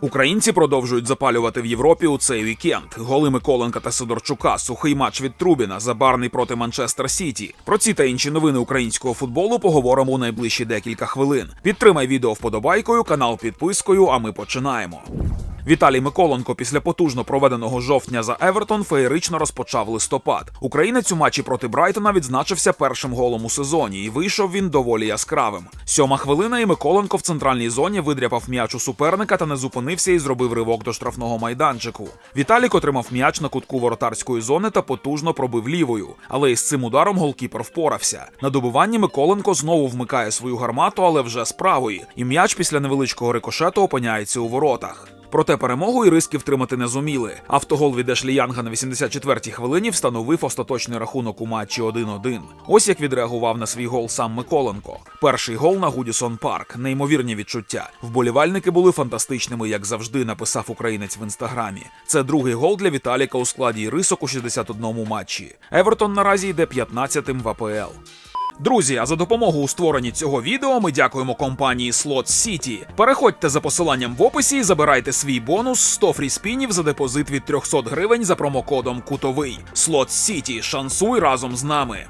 Українці продовжують запалювати в Європі у цей вікенд. Голи Миколенка та Сидорчука, сухий матч від Трубіна, забарний проти Манчестер Сіті. Про ці та інші новини українського футболу поговоримо у найближчі декілька хвилин. Підтримай відео вподобайкою, канал підпискою. А ми починаємо. Віталій Миколенко після потужно проведеного жовтня за Евертон феєрично розпочав листопад. Українець у матчі проти Брайтона відзначився першим голом у сезоні, і вийшов він доволі яскравим. Сьома хвилина, і Миколенко в центральній зоні видряпав м'яч у суперника та не зупинився і зробив ривок до штрафного майданчику. Віталік отримав м'яч на кутку воротарської зони та потужно пробив лівою, але із цим ударом голкіпер впорався. На добиванні Миколенко знову вмикає свою гармату, але вже з правої, і м'яч після невеличкого рикошету опиняється у воротах. Проте перемогу і риски втримати не зуміли. Автогол від Ешлі Янга на 84-й хвилині встановив остаточний рахунок у матчі 1-1. Ось як відреагував на свій гол сам Миколенко. Перший гол на Гудісон Парк. Неймовірні відчуття. Вболівальники були фантастичними, як завжди, написав українець в інстаграмі. Це другий гол для Віталіка у складі рисок у 61-му матчі. Евертон наразі йде 15-тим в АПЛ. Друзі, а за допомогу у створенні цього відео ми дякуємо компанії Slot City. Переходьте за посиланням в описі і забирайте свій бонус 100 фріспінів за депозит від 300 гривень за промокодом Кутовий. Slot City. Шансуй разом з нами.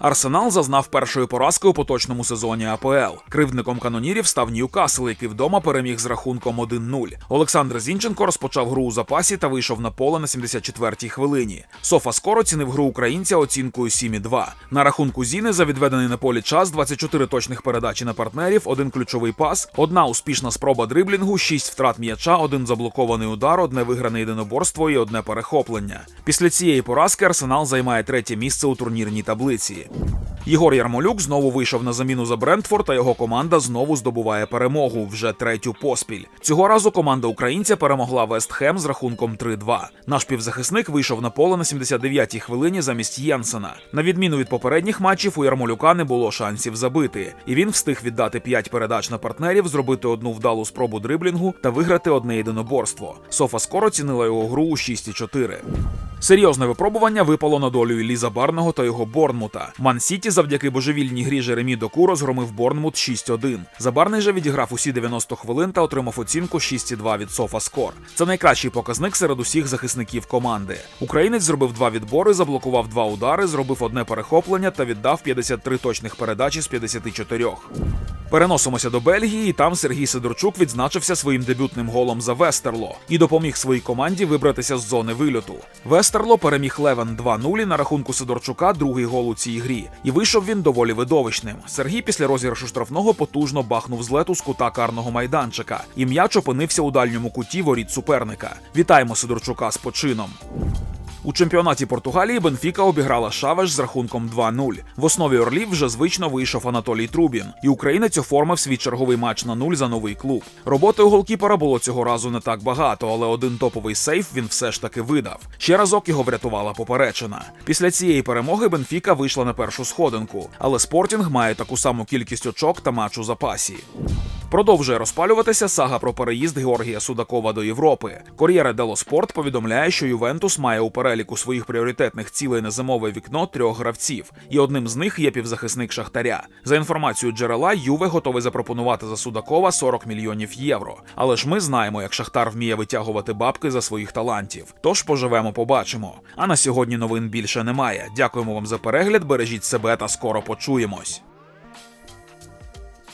Арсенал зазнав першої поразки у поточному сезоні АПЛ. Кривдником канонірів став Ньюкасл, який вдома переміг з рахунком 1-0. Олександр Зінченко розпочав гру у запасі та вийшов на поле на 74-й хвилині. Софа скоро оцінив гру українця оцінкою 7,2. На рахунку Зіни за відведений на полі час 24 точних передачі на партнерів, один ключовий пас, одна успішна спроба дриблінгу, 6 втрат м'яча, один заблокований удар, одне вигране єдиноборство і одне перехоплення. Після цієї поразки Арсенал займає третє місце у турнірній таблиці. Thank you. Єгор Ярмолюк знову вийшов на заміну за Брентфорд, та його команда знову здобуває перемогу вже третю поспіль. Цього разу команда українця перемогла Вест Хем з рахунком 3-2. Наш півзахисник вийшов на поле на 79-й хвилині замість Єнсена. На відміну від попередніх матчів, у Ярмолюка не було шансів забити, і він встиг віддати 5 передач на партнерів, зробити одну вдалу спробу дриблінгу та виграти одне єдиноборство. Софа скоро цінила його гру у 6,4. Серйозне випробування випало на долю Іллі Забарного та його Борнмута. Ман Сіті завдяки божевільній грі Жеремі Доку розгромив Борнмут 6-1. Забарний же відіграв усі 90 хвилин та отримав оцінку 6,2 від Скор. Це найкращий показник серед усіх захисників команди. Українець зробив два відбори, заблокував два удари, зробив одне перехоплення та віддав 53 точних передачі з 54. Переносимося до Бельгії, і там Сергій Сидорчук відзначився своїм дебютним голом за Вестерло і допоміг своїй команді вибратися з зони вильоту. Вестерло переміг Левен 2-0 на рахунку Сидорчука, другий гол у цій грі. І вийшов він доволі видовищним. Сергій після розіграшу штрафного потужно бахнув з лету з кута карного майданчика, і м'яч опинився у дальньому куті воріт суперника. Вітаємо Сидорчука з почином. У чемпіонаті Португалії Бенфіка обіграла Шавеш з рахунком 2-0. В основі Орлів вже звично вийшов Анатолій Трубін, і українець оформив свій черговий матч на нуль за новий клуб. Роботи у голкіпера було цього разу не так багато, але один топовий сейф він все ж таки видав. Ще разок його врятувала поперечина. Після цієї перемоги Бенфіка вийшла на першу сходинку, але Спортінг має таку саму кількість очок та матч у запасі. Продовжує розпалюватися сага про переїзд Георгія Судакова до Європи. Кор'єре Дело Спорт повідомляє, що Ювентус має у переліку своїх пріоритетних цілей на зимове вікно трьох гравців, і одним з них є півзахисник Шахтаря. За інформацією джерела, Юве готовий запропонувати за Судакова 40 мільйонів євро. Але ж ми знаємо, як Шахтар вміє витягувати бабки за своїх талантів. Тож поживемо, побачимо. А на сьогодні новин більше немає. Дякуємо вам за перегляд. Бережіть себе та скоро почуємось.